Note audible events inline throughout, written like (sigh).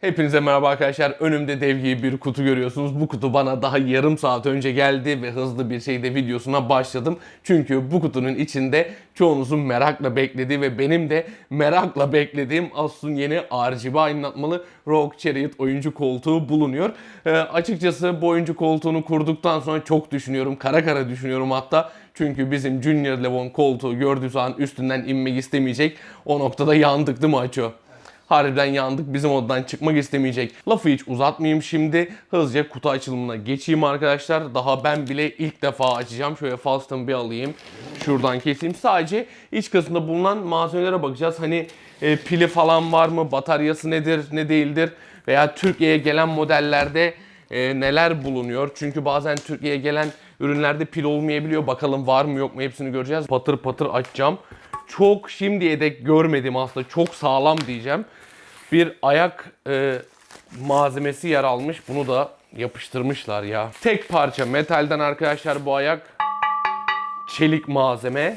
Hepinize merhaba arkadaşlar. Önümde dev gibi bir kutu görüyorsunuz. Bu kutu bana daha yarım saat önce geldi ve hızlı bir şekilde videosuna başladım. Çünkü bu kutunun içinde çoğunuzun merakla beklediği ve benim de merakla beklediğim Asus'un yeni RGB aydınlatmalı ROG Chariot oyuncu koltuğu bulunuyor. Ee, açıkçası bu oyuncu koltuğunu kurduktan sonra çok düşünüyorum. Kara kara düşünüyorum hatta. Çünkü bizim Junior Levon koltuğu gördüğü zaman üstünden inmek istemeyecek. O noktada yandık değil mi Aço? Harbiden yandık. Bizim odadan çıkmak istemeyecek. Lafı hiç uzatmayayım şimdi. Hızlıca kutu açılımına geçeyim arkadaşlar. Daha ben bile ilk defa açacağım. Şöyle falstımı bir alayım. Şuradan keseyim. Sadece iç kısmında bulunan malzemelere bakacağız. Hani e, pili falan var mı? Bataryası nedir? Ne değildir? Veya Türkiye'ye gelen modellerde e, neler bulunuyor? Çünkü bazen Türkiye'ye gelen ürünlerde pil olmayabiliyor. Bakalım var mı yok mu hepsini göreceğiz. Patır patır açacağım. Çok şimdiye dek görmedim aslında. Çok sağlam diyeceğim bir ayak e, malzemesi yer almış. Bunu da yapıştırmışlar ya. Tek parça metalden arkadaşlar bu ayak. Çelik malzeme.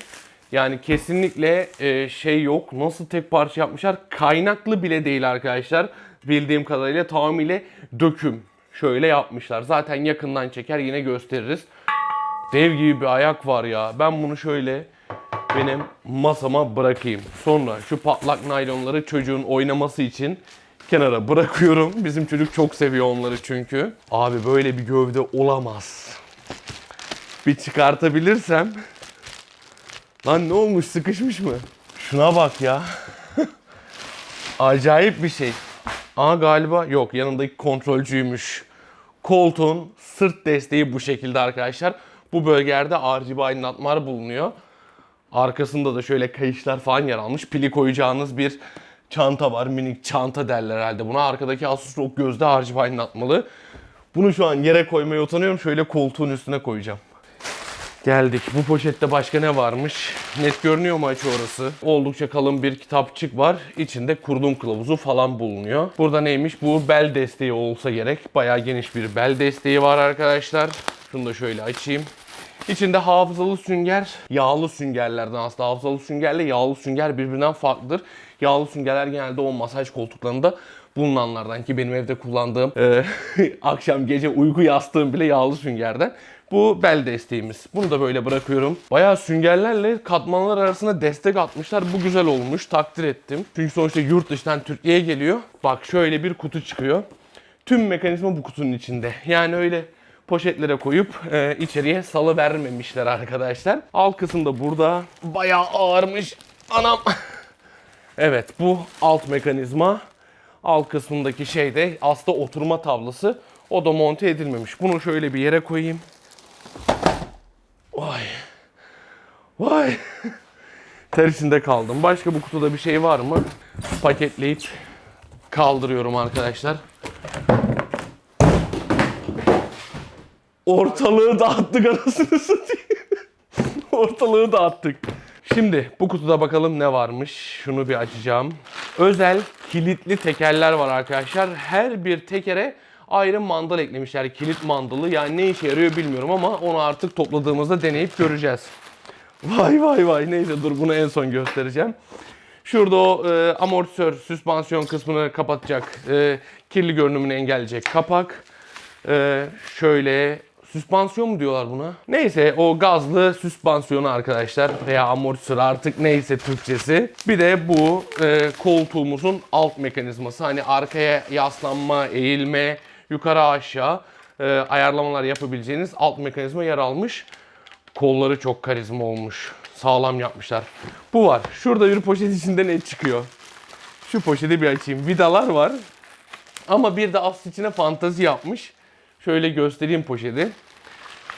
Yani kesinlikle e, şey yok. Nasıl tek parça yapmışlar? Kaynaklı bile değil arkadaşlar. Bildiğim kadarıyla tamamıyla döküm. Şöyle yapmışlar. Zaten yakından çeker yine gösteririz. Dev gibi bir ayak var ya. Ben bunu şöyle benim masama bırakayım. Sonra şu patlak naylonları çocuğun oynaması için kenara bırakıyorum. Bizim çocuk çok seviyor onları çünkü. Abi böyle bir gövde olamaz. Bir çıkartabilirsem. Lan ne olmuş sıkışmış mı? Şuna bak ya. (laughs) Acayip bir şey. Aa galiba yok yanındaki kontrolcüymüş. Koltuğun sırt desteği bu şekilde arkadaşlar. Bu bölgelerde RGB aydınlatmalar bulunuyor. Arkasında da şöyle kayışlar falan yer almış. Pili koyacağınız bir çanta var. Minik çanta derler herhalde buna. Arkadaki Asus ROG gözde RGB aydınlatmalı. Bunu şu an yere koymaya utanıyorum. Şöyle koltuğun üstüne koyacağım. Geldik. Bu poşette başka ne varmış? Net görünüyor mu açı orası? Oldukça kalın bir kitapçık var. İçinde kurulum kılavuzu falan bulunuyor. Burada neymiş? Bu bel desteği olsa gerek. Bayağı geniş bir bel desteği var arkadaşlar. Şunu da şöyle açayım. İçinde hafızalı sünger, yağlı süngerlerden aslında hafızalı süngerle yağlı sünger birbirinden farklıdır. Yağlı süngerler genelde o masaj koltuklarında bulunanlardan ki benim evde kullandığım e, (laughs) akşam gece uyku yastığım bile yağlı süngerden. Bu bel desteğimiz. Bunu da böyle bırakıyorum. Bayağı süngerlerle katmanlar arasında destek atmışlar. Bu güzel olmuş. Takdir ettim. Çünkü sonuçta yurt dışından Türkiye'ye geliyor. Bak şöyle bir kutu çıkıyor. Tüm mekanizma bu kutunun içinde. Yani öyle poşetlere koyup e, içeriye salı vermemişler arkadaşlar. Alt kısım da burada. Bayağı ağırmış. Anam. (laughs) evet bu alt mekanizma. Alt kısmındaki şey de aslında oturma tablası. O da monte edilmemiş. Bunu şöyle bir yere koyayım. Vay. Vay. (laughs) Ter içinde kaldım. Başka bu kutuda bir şey var mı? Paketleyip kaldırıyorum arkadaşlar. Ortalığı dağıttık anasını satayım. (laughs) Ortalığı dağıttık. Şimdi bu kutuda bakalım ne varmış. Şunu bir açacağım. Özel kilitli tekerler var arkadaşlar. Her bir tekere ayrı mandal eklemişler. Kilit mandalı. Yani ne işe yarıyor bilmiyorum ama onu artık topladığımızda deneyip göreceğiz. Vay vay vay. Neyse dur bunu en son göstereceğim. Şurada o e, amortisör, süspansiyon kısmını kapatacak, e, kirli görünümünü engelleyecek kapak. E, şöyle süspansiyon mu diyorlar buna? Neyse o gazlı süspansiyonu arkadaşlar veya amortisör artık neyse Türkçesi. Bir de bu e, koltuğumuzun alt mekanizması. Hani arkaya yaslanma, eğilme, yukarı aşağı e, ayarlamalar yapabileceğiniz alt mekanizma yer almış. Kolları çok karizma olmuş. Sağlam yapmışlar. Bu var. Şurada bir poşet içinde ne çıkıyor? Şu poşeti bir açayım. Vidalar var. Ama bir de asıl içine fantazi yapmış. Şöyle göstereyim poşeti.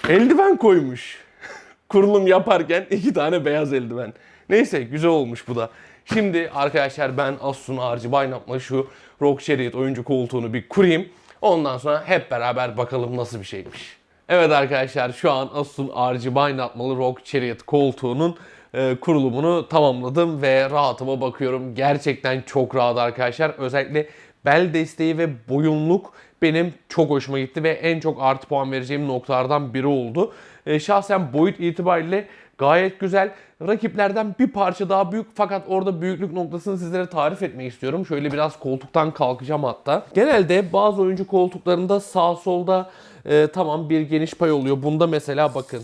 Eldiven koymuş. (laughs) Kurulum yaparken iki tane beyaz eldiven. Neyse güzel olmuş bu da. Şimdi arkadaşlar ben Asus'un RGB aydınlatma şu ROG Chariot oyuncu koltuğunu bir kurayım. Ondan sonra hep beraber bakalım nasıl bir şeymiş. Evet arkadaşlar şu an Asus'un RGB aydınlatmalı ROG Chariot koltuğunun e, kurulumunu tamamladım ve rahatıma bakıyorum. Gerçekten çok rahat arkadaşlar. Özellikle bel desteği ve boyunluk benim çok hoşuma gitti ve en çok artı puan vereceğim noktalardan biri oldu. E, şahsen boyut itibariyle gayet güzel. Rakiplerden bir parça daha büyük fakat orada büyüklük noktasını sizlere tarif etmek istiyorum. Şöyle biraz koltuktan kalkacağım hatta. Genelde bazı oyuncu koltuklarında sağ solda e, tamam bir geniş pay oluyor. Bunda mesela bakın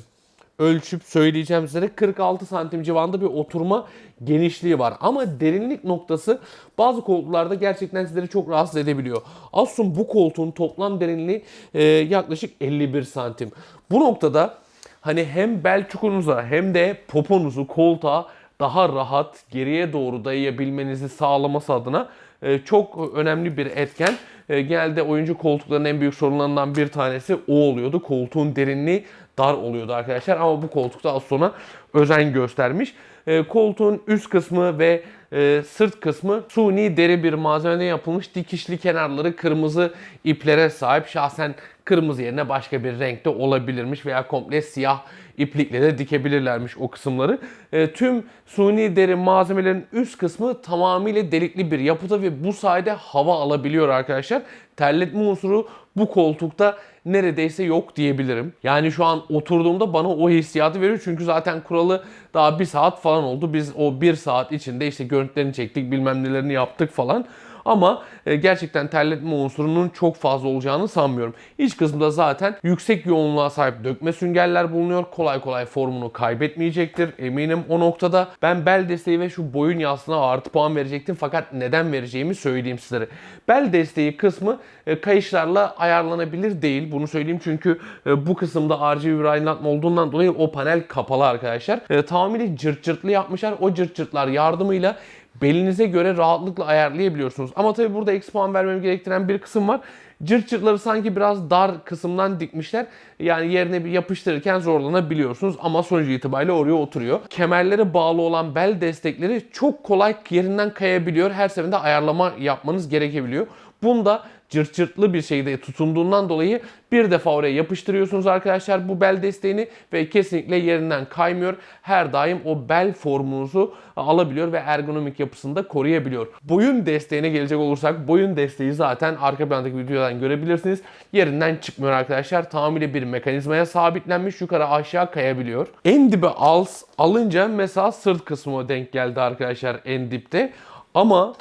ölçüp söyleyeceğim sizlere 46 santim civarında bir oturma genişliği var. Ama derinlik noktası bazı koltuklarda gerçekten sizleri çok rahatsız edebiliyor. Asus bu koltuğun toplam derinliği e, yaklaşık 51 santim. Bu noktada hani hem bel çukurunuza hem de poponuzu koltuğa daha rahat geriye doğru dayayabilmenizi sağlaması adına e, çok önemli bir etken. E, Genelde oyuncu koltuklarının en büyük sorunlarından bir tanesi o oluyordu. Koltuğun derinliği dar oluyordu arkadaşlar ama bu koltukta az sonra özen göstermiş. E, Koltuğun üst kısmı ve e, sırt kısmı suni deri bir malzemeden yapılmış dikişli kenarları kırmızı iplere sahip. Şahsen kırmızı yerine başka bir renkte olabilirmiş veya komple siyah iplikle de dikebilirlermiş o kısımları. E, tüm suni deri malzemelerin üst kısmı tamamıyla delikli bir yapıda ve bu sayede hava alabiliyor arkadaşlar. Terletme unsuru bu koltukta neredeyse yok diyebilirim. Yani şu an oturduğumda bana o hissiyatı veriyor. Çünkü zaten kuralı daha bir saat falan oldu. Biz o bir saat içinde işte görüntülerini çektik bilmem nelerini yaptık falan. Ama e, gerçekten terletme unsurunun çok fazla olacağını sanmıyorum. İç kısımda zaten yüksek yoğunluğa sahip dökme süngerler bulunuyor. Kolay kolay formunu kaybetmeyecektir. Eminim o noktada. Ben bel desteği ve şu boyun yastığına artı puan verecektim. Fakat neden vereceğimi söyleyeyim sizlere. Bel desteği kısmı e, kayışlarla ayarlanabilir değil. Bunu söyleyeyim çünkü e, bu kısımda RGB bir aydınlatma olduğundan dolayı o panel kapalı arkadaşlar. Tamamıyla cırt cırtlı yapmışlar. O cırt cırtlar yardımıyla belinize göre rahatlıkla ayarlayabiliyorsunuz. Ama tabii burada eksi puan vermem gerektiren bir kısım var. Cırt cırtları sanki biraz dar kısımdan dikmişler. Yani yerine bir yapıştırırken zorlanabiliyorsunuz ama sonuç itibariyle oraya oturuyor. Kemerlere bağlı olan bel destekleri çok kolay yerinden kayabiliyor. Her seferinde ayarlama yapmanız gerekebiliyor. Bunda cırt cırtlı bir şekilde tutunduğundan dolayı bir defa oraya yapıştırıyorsunuz arkadaşlar bu bel desteğini ve kesinlikle yerinden kaymıyor. Her daim o bel formunuzu alabiliyor ve ergonomik yapısını da koruyabiliyor. Boyun desteğine gelecek olursak boyun desteği zaten arka plandaki videodan görebilirsiniz. Yerinden çıkmıyor arkadaşlar. Tamamıyla bir mekanizmaya sabitlenmiş yukarı aşağı kayabiliyor. En dibe al, alınca mesela sırt kısmı denk geldi arkadaşlar en dipte. Ama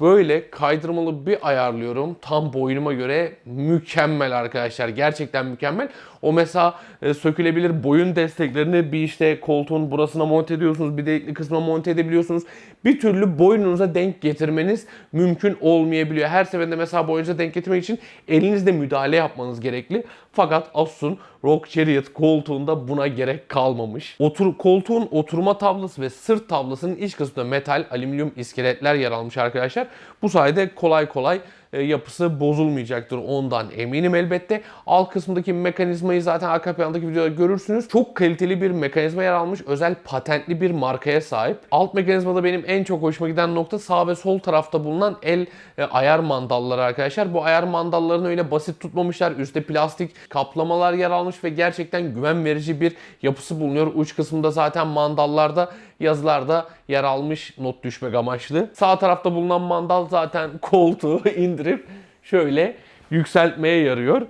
böyle kaydırmalı bir ayarlıyorum. Tam boynuma göre mükemmel arkadaşlar. Gerçekten mükemmel. O mesela e, sökülebilir boyun desteklerini bir işte koltuğun burasına monte ediyorsunuz. Bir delikli kısmına monte edebiliyorsunuz. Bir türlü boynunuza denk getirmeniz mümkün olmayabiliyor. Her seferinde mesela boyunuza denk getirmek için elinizle müdahale yapmanız gerekli. Fakat Asus'un Rock Chariot koltuğunda buna gerek kalmamış. Otur, koltuğun oturma tablası ve sırt tablasının iç kısmında metal, alüminyum iskeletler yer almış arkadaşlar. Bu sayede kolay kolay yapısı bozulmayacaktır ondan eminim elbette. Alt kısmındaki mekanizmayı zaten arka plandaki videoda görürsünüz. Çok kaliteli bir mekanizma yer almış. Özel patentli bir markaya sahip. Alt mekanizmada benim en çok hoşuma giden nokta sağ ve sol tarafta bulunan el e, ayar mandalları arkadaşlar. Bu ayar mandallarını öyle basit tutmamışlar. Üstte plastik kaplamalar yer almış ve gerçekten güven verici bir yapısı bulunuyor. Uç kısmında zaten mandallarda yazılarda yer almış not düşmek amaçlı. Sağ tarafta bulunan mandal zaten (laughs) koltuğu indirip şöyle yükseltmeye yarıyor.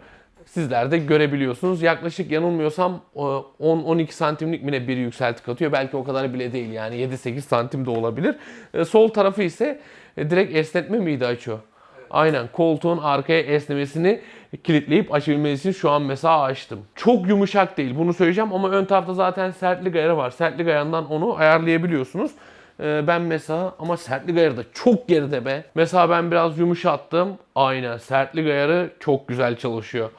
Sizler de görebiliyorsunuz. Yaklaşık yanılmıyorsam 10-12 santimlik mi ne bir yükselti katıyor. Belki o kadar bile değil yani 7-8 santim de olabilir. E, Sol tarafı ise e, direkt esnetme miydi açıyor? Aynen koltuğun arkaya esnemesini kilitleyip açabilmesi için şu an mesela açtım. Çok yumuşak değil bunu söyleyeceğim ama ön tarafta zaten sertlik ayarı var. Sertlik ayarından onu ayarlayabiliyorsunuz. Ee, ben mesela ama sertlik ayarı da çok geride be. Mesela ben biraz yumuşattım. Aynen sertlik ayarı çok güzel çalışıyor.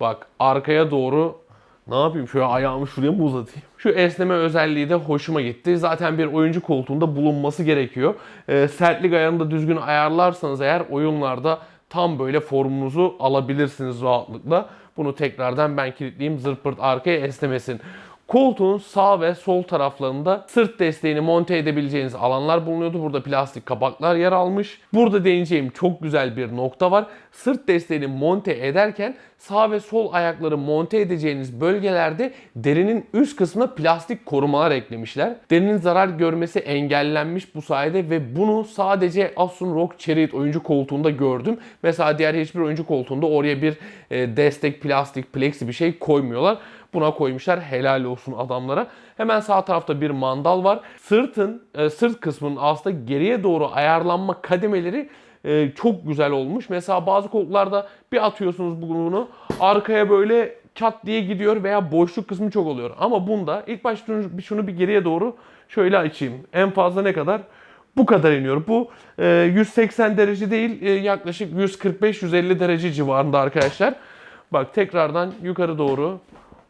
Bak arkaya doğru ne yapayım şöyle ayağımı şuraya mı uzatayım? Şu esneme özelliği de hoşuma gitti. Zaten bir oyuncu koltuğunda bulunması gerekiyor. Ee, sertlik ayarını da düzgün ayarlarsanız eğer oyunlarda tam böyle formunuzu alabilirsiniz rahatlıkla. Bunu tekrardan ben kilitleyeyim zırt pırt arkaya esnemesin. Koltuğun sağ ve sol taraflarında sırt desteğini monte edebileceğiniz alanlar bulunuyordu. Burada plastik kapaklar yer almış. Burada değineceğim çok güzel bir nokta var. Sırt desteğini monte ederken sağ ve sol ayakları monte edeceğiniz bölgelerde derinin üst kısmına plastik korumalar eklemişler. Derinin zarar görmesi engellenmiş bu sayede ve bunu sadece Asus'un ROG Chariot oyuncu koltuğunda gördüm. Mesela diğer hiçbir oyuncu koltuğunda oraya bir e, destek plastik plexi bir şey koymuyorlar. Buna koymuşlar. Helal olsun adamlara. Hemen sağ tarafta bir mandal var. Sırtın, e, sırt kısmının aslında geriye doğru ayarlanma kademeleri e, çok güzel olmuş. Mesela bazı koltuklarda bir atıyorsunuz bunu arkaya böyle çat diye gidiyor veya boşluk kısmı çok oluyor. Ama bunda ilk başta şunu, bir geriye doğru şöyle açayım. En fazla ne kadar? Bu kadar iniyor. Bu e, 180 derece değil e, yaklaşık 145-150 derece civarında arkadaşlar. Bak tekrardan yukarı doğru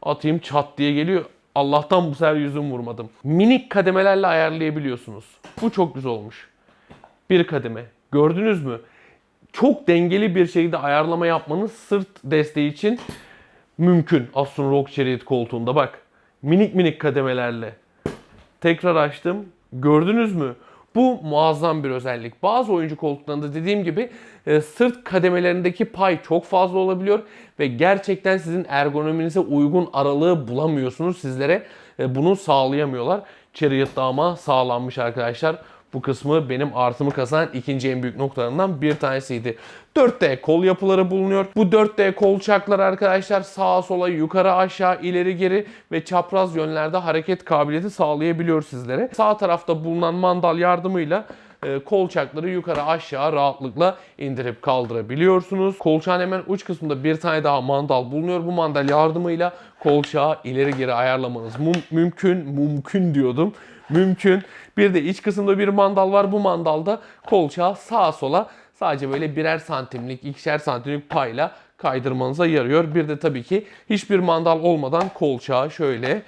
atayım çat diye geliyor. Allah'tan bu sefer yüzüm vurmadım. Minik kademelerle ayarlayabiliyorsunuz. Bu çok güzel olmuş. Bir kademe. Gördünüz mü? Çok dengeli bir şekilde ayarlama yapmanız sırt desteği için mümkün. Asun Rock Chariot koltuğunda bak. Minik minik kademelerle. Tekrar açtım. Gördünüz mü? Bu muazzam bir özellik. Bazı oyuncu koltuklarında dediğim gibi e, sırt kademelerindeki pay çok fazla olabiliyor ve gerçekten sizin ergonominize uygun aralığı bulamıyorsunuz. Sizlere e, bunu sağlayamıyorlar. Chariot'ta ama sağlanmış arkadaşlar. Bu kısmı benim artımı kazanan ikinci en büyük noktalarından bir tanesiydi. 4D kol yapıları bulunuyor. Bu 4D kolçaklar arkadaşlar sağa sola yukarı aşağı ileri geri ve çapraz yönlerde hareket kabiliyeti sağlayabiliyor sizlere. Sağ tarafta bulunan mandal yardımıyla e, kolçakları yukarı aşağı rahatlıkla indirip kaldırabiliyorsunuz. Kolçağın hemen uç kısmında bir tane daha mandal bulunuyor. Bu mandal yardımıyla kolçağı ileri geri ayarlamanız mum- mümkün. Mümkün diyordum. Mümkün. Bir de iç kısımda bir mandal var. Bu mandalda kolçağı sağa sola sadece böyle birer santimlik, ikişer santimlik payla kaydırmanıza yarıyor. Bir de tabii ki hiçbir mandal olmadan kolçağı şöyle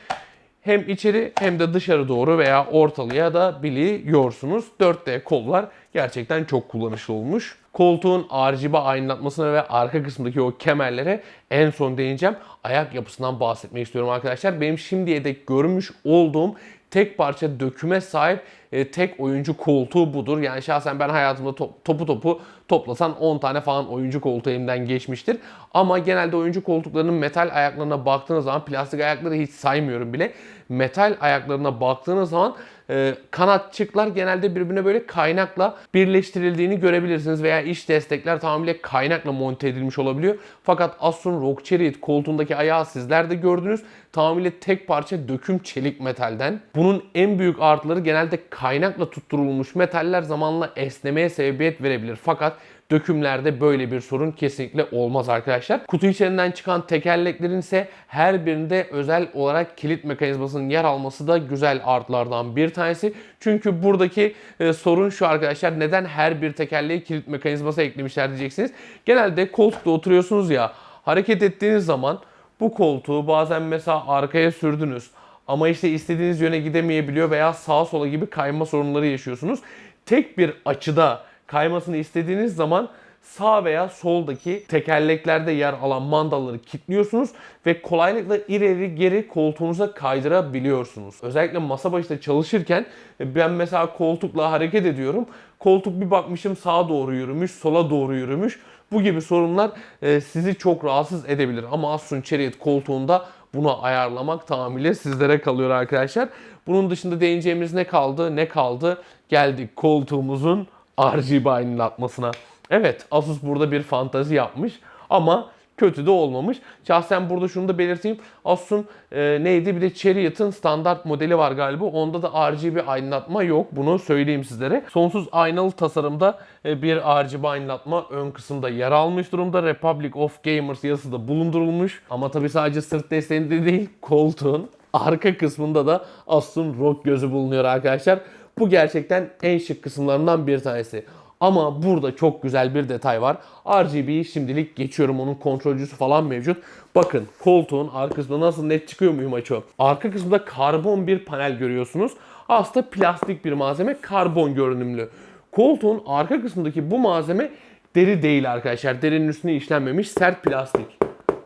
hem içeri hem de dışarı doğru veya ortalıya da biliyorsunuz. 4D kollar gerçekten çok kullanışlı olmuş. Koltuğun RGB aydınlatmasına ve arka kısmındaki o kemerlere en son değineceğim. Ayak yapısından bahsetmek istiyorum arkadaşlar. Benim şimdiye dek görmüş olduğum tek parça döküme sahip e, tek oyuncu koltuğu budur. Yani şahsen ben hayatımda to- topu topu toplasan 10 tane falan oyuncu koltuğu elimden geçmiştir. Ama genelde oyuncu koltuklarının metal ayaklarına baktığınız zaman plastik ayakları hiç saymıyorum bile. Metal ayaklarına baktığınız zaman e, kanatçıklar genelde birbirine böyle kaynakla birleştirildiğini görebilirsiniz veya iç destekler tamamıyla kaynakla monte edilmiş olabiliyor. Fakat Asun Rock Chariot koltuğundaki ayağı sizler de gördünüz. Tamamıyla tek parça döküm çelik metalden. Bunun en büyük artıları genelde kaynakla tutturulmuş metaller zamanla esnemeye sebebiyet verebilir. Fakat dökümlerde böyle bir sorun kesinlikle olmaz arkadaşlar. Kutu içerisinden çıkan tekerleklerin ise her birinde özel olarak kilit mekanizmasının yer alması da güzel artılardan bir tanesi. Çünkü buradaki e, sorun şu arkadaşlar neden her bir tekerleği kilit mekanizması eklemişler diyeceksiniz. Genelde koltukta oturuyorsunuz ya hareket ettiğiniz zaman bu koltuğu bazen mesela arkaya sürdünüz ama işte istediğiniz yöne gidemeyebiliyor veya sağa sola gibi kayma sorunları yaşıyorsunuz. Tek bir açıda kaymasını istediğiniz zaman sağ veya soldaki tekerleklerde yer alan mandalları kilitliyorsunuz ve kolaylıkla ileri geri koltuğunuza kaydırabiliyorsunuz. Özellikle masa başında çalışırken ben mesela koltukla hareket ediyorum. Koltuk bir bakmışım sağa doğru yürümüş, sola doğru yürümüş. Bu gibi sorunlar e, sizi çok rahatsız edebilir. Ama Asun Chariot koltuğunda bunu ayarlamak tamamıyla sizlere kalıyor arkadaşlar. Bunun dışında değineceğimiz ne kaldı? Ne kaldı? Geldik koltuğumuzun RGB aydınlatmasına. Evet Asus burada bir fantazi yapmış ama kötü de olmamış. Şahsen burada şunu da belirteyim. Asus'un e, neydi bir de Chariot'ın standart modeli var galiba. Onda da RGB aydınlatma yok. Bunu söyleyeyim sizlere. Sonsuz aynalı tasarımda e, bir RGB aydınlatma ön kısımda yer almış durumda. Republic of Gamers yazısı da bulundurulmuş. Ama tabii sadece sırt desteğinde değil koltuğun arka kısmında da Asus'un ROG gözü bulunuyor arkadaşlar. Bu gerçekten en şık kısımlarından bir tanesi. Ama burada çok güzel bir detay var. RGB'yi şimdilik geçiyorum. Onun kontrolcüsü falan mevcut. Bakın koltuğun arkasında nasıl net çıkıyor muyum açıyorum. Arka kısımda karbon bir panel görüyorsunuz. Aslında plastik bir malzeme karbon görünümlü. Koltuğun arka kısmındaki bu malzeme deri değil arkadaşlar. Derinin üstüne işlenmemiş sert plastik.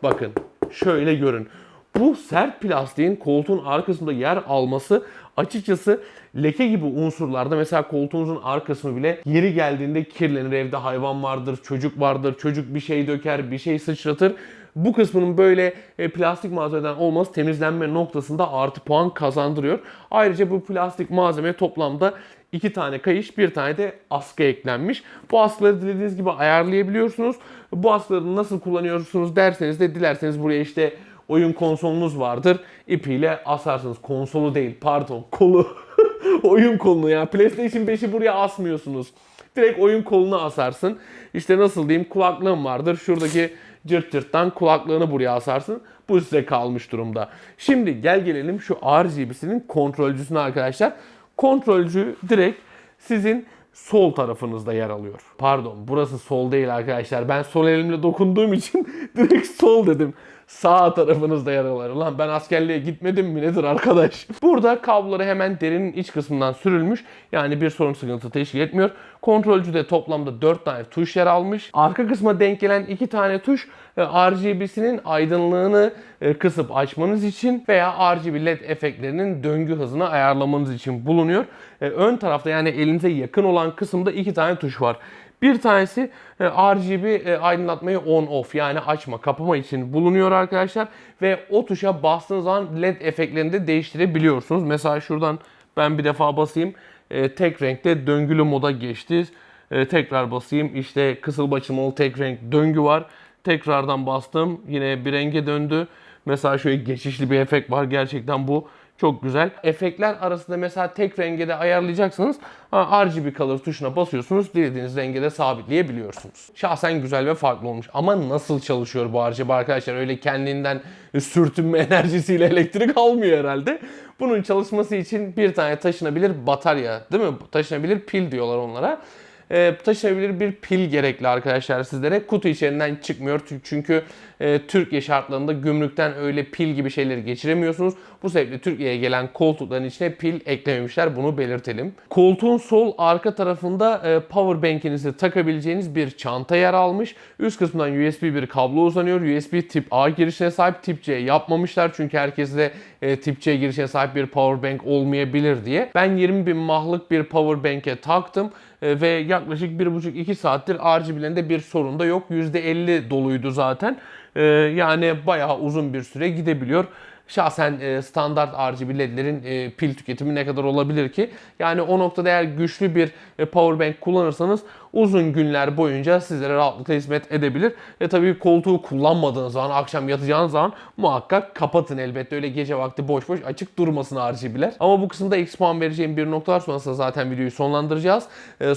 Bakın şöyle görün. Bu sert plastiğin koltuğun arkasında yer alması açıkçası leke gibi unsurlarda mesela koltuğunuzun arkasını bile yeri geldiğinde kirlenir. Evde hayvan vardır, çocuk vardır, çocuk bir şey döker, bir şey sıçratır. Bu kısmının böyle e, plastik malzemeden olması temizlenme noktasında artı puan kazandırıyor. Ayrıca bu plastik malzeme toplamda iki tane kayış, bir tane de askı eklenmiş. Bu askıları dilediğiniz gibi ayarlayabiliyorsunuz. Bu askıları nasıl kullanıyorsunuz derseniz de dilerseniz buraya işte oyun konsolunuz vardır. İpiyle asarsınız. Konsolu değil pardon kolu. (laughs) oyun kolunu ya. PlayStation 5'i buraya asmıyorsunuz. Direkt oyun koluna asarsın. İşte nasıl diyeyim kulaklığım vardır. Şuradaki cırt cırttan kulaklığını buraya asarsın. Bu size kalmış durumda. Şimdi gel gelelim şu RGB'sinin kontrolcüsüne arkadaşlar. Kontrolcü direkt sizin sol tarafınızda yer alıyor. Pardon burası sol değil arkadaşlar. Ben sol elimle dokunduğum için (laughs) direkt sol dedim. Sağ tarafınızda yer alıyor. Lan ben askerliğe gitmedim mi nedir arkadaş? (laughs) Burada kabloları hemen derinin iç kısmından sürülmüş. Yani bir sorun sıkıntı teşkil etmiyor. Kontrolcüde toplamda 4 tane tuş yer almış. Arka kısma denk gelen 2 tane tuş RGB'sinin aydınlığını e, kısıp açmanız için veya RGB LED efektlerinin döngü hızını ayarlamanız için bulunuyor. E, Ön tarafta yani elinize yakın olan kısımda 2 tane tuş var. Bir tanesi e, RGB e, aydınlatmayı on off yani açma kapama için bulunuyor arkadaşlar. Ve o tuşa bastığınız zaman LED efektlerini de değiştirebiliyorsunuz. Mesela şuradan ben bir defa basayım. Tek renkte döngülü moda geçti. Tekrar basayım. İşte kısıl açılmalı tek renk döngü var. Tekrardan bastım. Yine bir renge döndü. Mesela şöyle geçişli bir efekt var. Gerçekten bu çok güzel. Efektler arasında mesela tek renge de ayarlayacaksanız RGB Color tuşuna basıyorsunuz. Dilediğiniz renge de sabitleyebiliyorsunuz. Şahsen güzel ve farklı olmuş. Ama nasıl çalışıyor bu RGB arkadaşlar? Öyle kendinden sürtünme (laughs) enerjisiyle elektrik almıyor herhalde. Bunun çalışması için bir tane taşınabilir batarya değil mi? Taşınabilir pil diyorlar onlara e, taşınabilir bir pil gerekli arkadaşlar sizlere. Kutu içerisinden çıkmıyor çünkü e, Türkiye şartlarında gümrükten öyle pil gibi şeyleri geçiremiyorsunuz. Bu sebeple Türkiye'ye gelen koltukların içine pil eklememişler bunu belirtelim. Koltuğun sol arka tarafında e, power bank'inizi takabileceğiniz bir çanta yer almış. Üst kısmından USB bir kablo uzanıyor. USB tip A girişine sahip tip C yapmamışlar çünkü herkeste e, tip C girişine sahip bir power bank olmayabilir diye. Ben 20 bin mahlık bir power bank'e taktım e, ve yaklaşık 1,5-2 saattir RGB'lerinde bir sorun da yok. %50 doluydu zaten. E, yani bayağı uzun bir süre gidebiliyor. Şahsen e, standart RGB ledlerin e, pil tüketimi ne kadar olabilir ki? Yani o noktada eğer güçlü bir e, power bank kullanırsanız uzun günler boyunca sizlere rahatlıkla hizmet edebilir. E tabii koltuğu kullanmadığınız zaman, akşam yatacağınız zaman muhakkak kapatın elbette. Öyle gece vakti boş boş açık durmasın RGB'ler. Ama bu kısımda X puan vereceğim bir nokta var. Sonrasında zaten videoyu sonlandıracağız.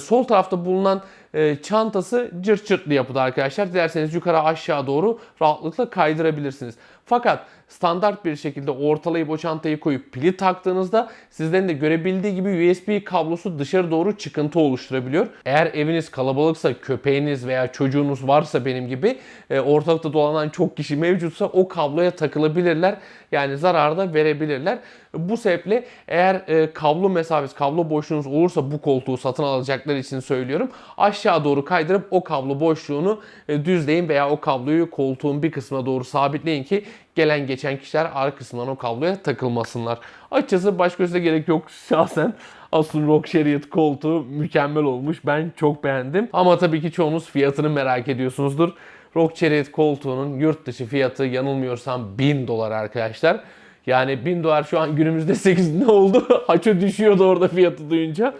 Sol tarafta bulunan e, çantası cırt cırtlı yapıda arkadaşlar. Dilerseniz yukarı aşağı doğru rahatlıkla kaydırabilirsiniz. Fakat standart bir şekilde ortalayıp o çantayı koyup pili taktığınızda sizlerin de görebildiği gibi USB kablosu dışarı doğru çıkıntı oluşturabiliyor. Eğer eviniz kalabalıksa, köpeğiniz veya çocuğunuz varsa benim gibi e, ortalıkta dolanan çok kişi mevcutsa o kabloya takılabilirler. Yani zarar da verebilirler. Bu sebeple eğer e, kablo mesafesi, kablo boşluğunuz olursa bu koltuğu satın alacaklar için söylüyorum. Aşağı doğru kaydırıp o kablo boşluğunu e, düzleyin veya o kabloyu koltuğun bir kısmına doğru sabitleyin ki gelen geçen kişiler arka kısmından o kabloya takılmasınlar. Açıkçası baş göze gerek yok (laughs) şahsen. Asus Rock Chariot koltuğu mükemmel olmuş. Ben çok beğendim. Ama tabii ki çoğunuz fiyatını merak ediyorsunuzdur. Rock Chariot koltuğunun yurt dışı fiyatı yanılmıyorsam 1000 dolar arkadaşlar. Yani 1000 dolar şu an günümüzde (laughs) 8 ne oldu? (laughs) Haço düşüyordu orada fiyatı duyunca.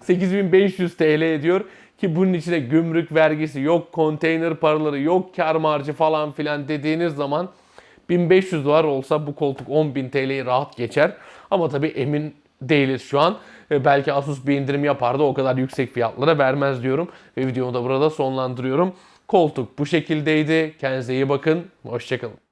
8500 TL ediyor. Ki bunun içine gümrük vergisi yok, konteyner paraları yok, kar marjı falan filan dediğiniz zaman 1500 dolar olsa bu koltuk 10.000 TL'yi rahat geçer. Ama tabii emin değiliz şu an. E, Belki Asus bir indirim yapar da o kadar yüksek fiyatlara vermez diyorum. Ve videomu da burada sonlandırıyorum. Koltuk bu şekildeydi. Kendinize iyi bakın. Hoşçakalın.